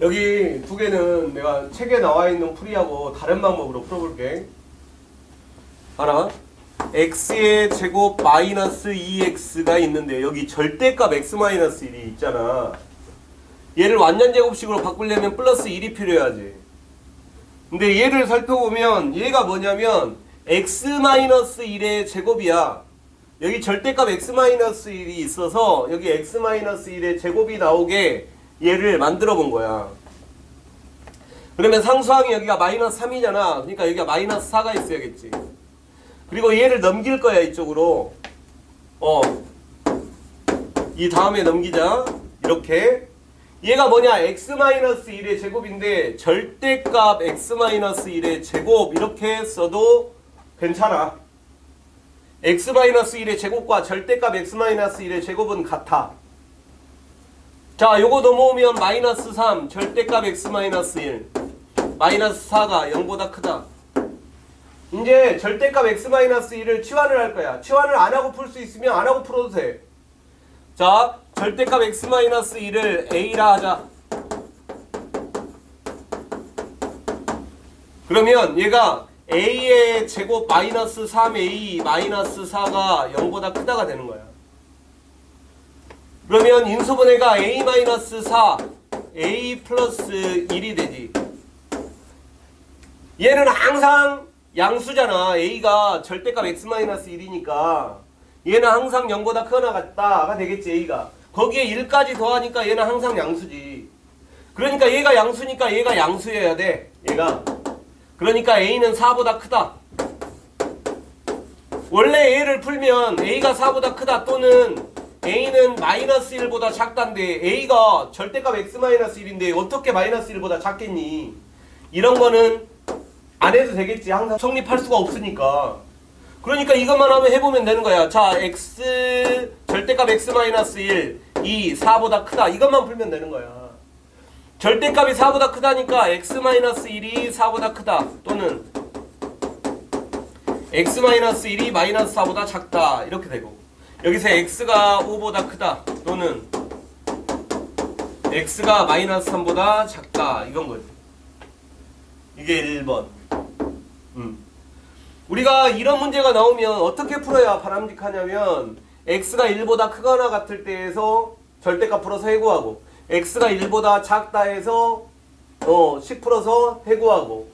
여기 두 개는 내가 책에 나와 있는 풀이하고 다른 방법으로 풀어볼게. 하나. x의 제곱 마이너스 2x가 있는데 여기 절대값 x 마이너스 1이 있잖아. 얘를 완전 제곱식으로 바꾸려면 플러스 1이 필요하지. 근데 얘를 살펴보면 얘가 뭐냐면 x 마이너스 1의 제곱이야. 여기 절대값 x 마이너스 1이 있어서 여기 x 마이너스 1의 제곱이 나오게 얘를 만들어 본 거야. 그러면 상수항이 여기가 마이너스 3이잖아. 그러니까 여기가 마이너스 4가 있어야겠지. 그리고 얘를 넘길 거야 이쪽으로. 어. 이 다음에 넘기자. 이렇게. 얘가 뭐냐? x-1의 제곱인데 절대값 x-1의 제곱 이렇게 써도 괜찮아. x-1의 제곱과 절대값 x-1의 제곱은 같아. 자, 요거 넘어오면 마이너스 3, 절대값 x-1. 마이너스 4가 0보다 크다. 이제 절대값 x-1을 치환을 할 거야. 치환을 안 하고 풀 수 있으면 안 하고 풀어도 돼. 자, 절대값 x-1을 a라 하자. 그러면 얘가 a의 제곱 마이너스 3a 마이너스 4가 0보다 크다가 되는 거야. 그러면 인수분해가 a 마이너스 4 a 플러스 1이 되지. 얘는 항상 양수잖아. a가 절대값 x 마이너스 1이니까 얘는 항상 0보다 크거나 같다가 되겠지 a가. 거기에 1까지 더하니까 얘는 항상 양수지. 그러니까 얘가 양수니까 얘가 양수여야 돼. 얘가. 그러니까 a는 4보다 크다. 원래 a를 풀면 a가 4보다 크다 또는 a는 마이너스 1보다 작다인데 a가 절대값 x 마이너스 1인데 어떻게 마이너스 1보다 작겠니? 이런 거는 안 해도 되겠지. 항상 성립할 수가 없으니까. 그러니까 이것만 하면 해보면 되는 거야. 자, x 절대값 x 마이너스 1, 2, 4보다 크다. 이것만 풀면 되는 거야. 절대값이 4보다 크다니까 x 마이너스 1이 4보다 크다. 또는 x 마이너스 1이 마이너스 4보다 작다. 이렇게 되고 여기서 x가 5보다 크다. 또는 x가 마이너스 3보다 작다. 이건 거지. 이게 1번. 음. 우리가 이런 문제가 나오면 어떻게 풀어야 바람직하냐면 x가 1보다 크거나 같을 때에서 절대값 풀어서 해고하고 x가 1보다 작다 해서 어, 10 풀어서 해고하고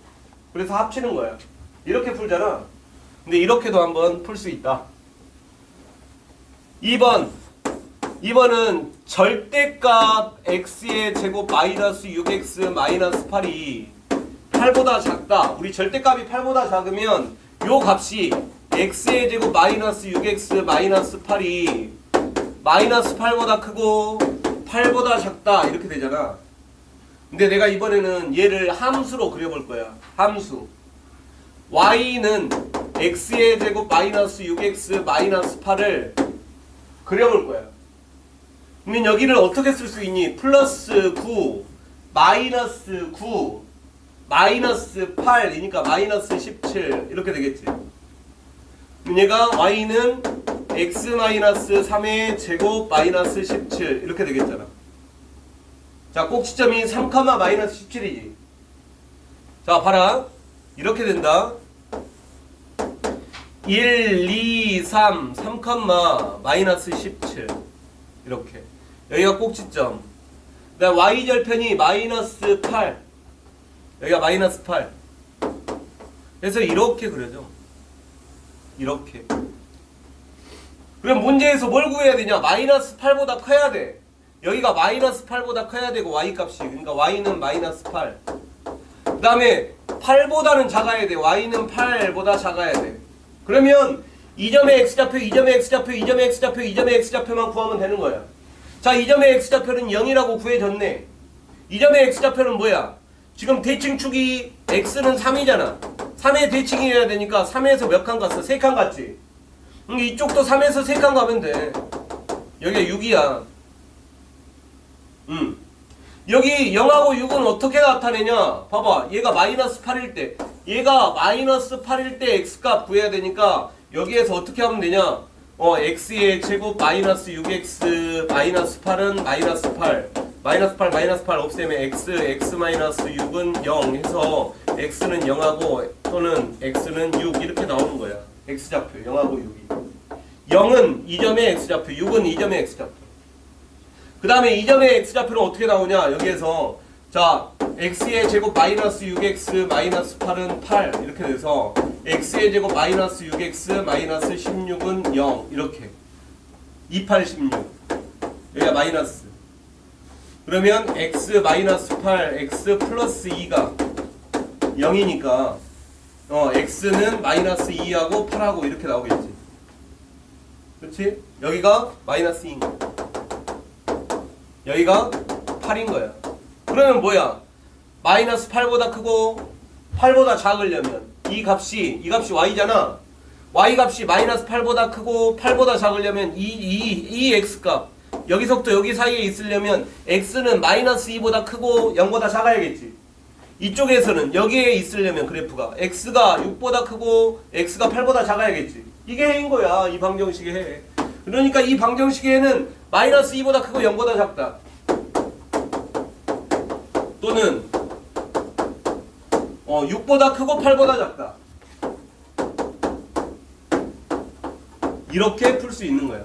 그래서 합치는 거야. 이렇게 풀잖아. 근데 이렇게도 한번 풀 수 있다. 2번 2번은 절대값 x의 제곱 마이너스 6x 마이너스 8이 8보다 작다. 우리 절대값이 8보다 작으면 요 값이 x의 제곱 마이너스 6x 마이너스 8이 마이너스 8보다 크고 8보다 작다 이렇게 되잖아. 근데 내가 이번에는 얘를 함수로 그려볼 거야. 함수. y는 x의 제곱 마이너스 6x 마이너스 8을 그려볼 거야. 그러면 여기를 어떻게 쓸 수 있니? 플러스 9 마이너스 9 마이너스 8이니까 마이너스 17 이렇게 되겠지. 그럼 얘가 y는 x 마이너스 3의 제곱 마이너스 17 이렇게 되겠잖아. 자, 꼭지점이 3, 마이너스 17이지. 자, 봐라. 이렇게 된다. 1, 2, 3, 3, 마이너스 17 이렇게. 여기가 꼭지점. 그다음 y절편이 마이너스 8 여기가 마이너스 8 그래서 이렇게 그려져. 이렇게. 그럼 문제에서 뭘 구해야 되냐? 마이너스 8보다 커야 돼. 여기가 마이너스 8보다 커야 되고 y값이. 그러니까 y는 마이너스 8그 다음에 8보다는 작아야 돼. y는 8보다 작아야 돼 그러면 2점의 x좌표 2점의 x좌표 2점의 x좌표 2점의 x좌표만 구하면 되는 거야 자 2점의 x좌표는 0이라고 구해졌네 2점의 x좌표는 뭐야 지금 대칭축이 x는 3이잖아. 3의 대칭이어야 되니까 3에서 몇 칸 갔어? 3칸 갔지? 음, 이쪽도 3에서 3칸 가면 돼. 여기가 6이야. 음. 여기 0하고 6은 어떻게 나타내냐? 봐봐. 얘가 마이너스 8일 때. 얘가 마이너스 8일 때 x값 구해야 되니까 여기에서 어떻게 하면 되냐? 어, x의 제곱 마이너스 6x 마이너스 8은 마이너스 8. 마이너스 8 마이너스 8 없애면 x x 마이너스 6은 0 해서 x는 0하고 또는 x는 6 이렇게 나오는 거야 x좌표 0하고 6이 0은 2점의 x좌표 6은 2점의 x좌표 그 다음에 2점의 x좌표는 어떻게 나오냐 여기에서 자 x의 제곱 마이너스 6x 마이너스 8은 8 이렇게 돼서 x의 제곱 마이너스 6x 마이너스 16은 0 이렇게. 28, 16 여기가 마이너스. 그러면 x 마이너스 8 x 플러스 2가 0이니까 어 x는 마이너스 2하고 8하고 이렇게 나오겠지. 그렇지? 여기가 마이너스 2인 거야. 여기가 8인 거야. 그러면 뭐야 마이너스 8보다 크고 8보다 작으려면 이 값이 이 값이 y잖아. y 값이 마이너스 8보다 크고 8보다 작으려면 이, 이, 이 x 값. 여기서부터 여기 사이에 있으려면 x는 마이너스 2보다 크고 0보다 작아야겠지. 이쪽에서는 여기에 있으려면 그래프가 x가 6보다 크고 x가 8보다 작아야겠지. 이게 해인 거야 이 방정식의 해. 그러니까 이 방정식에는 마이너스 2보다 크고 0보다 작다. 또는 어 6보다 크고 8보다 작다. 이렇게 풀 수 있는 거야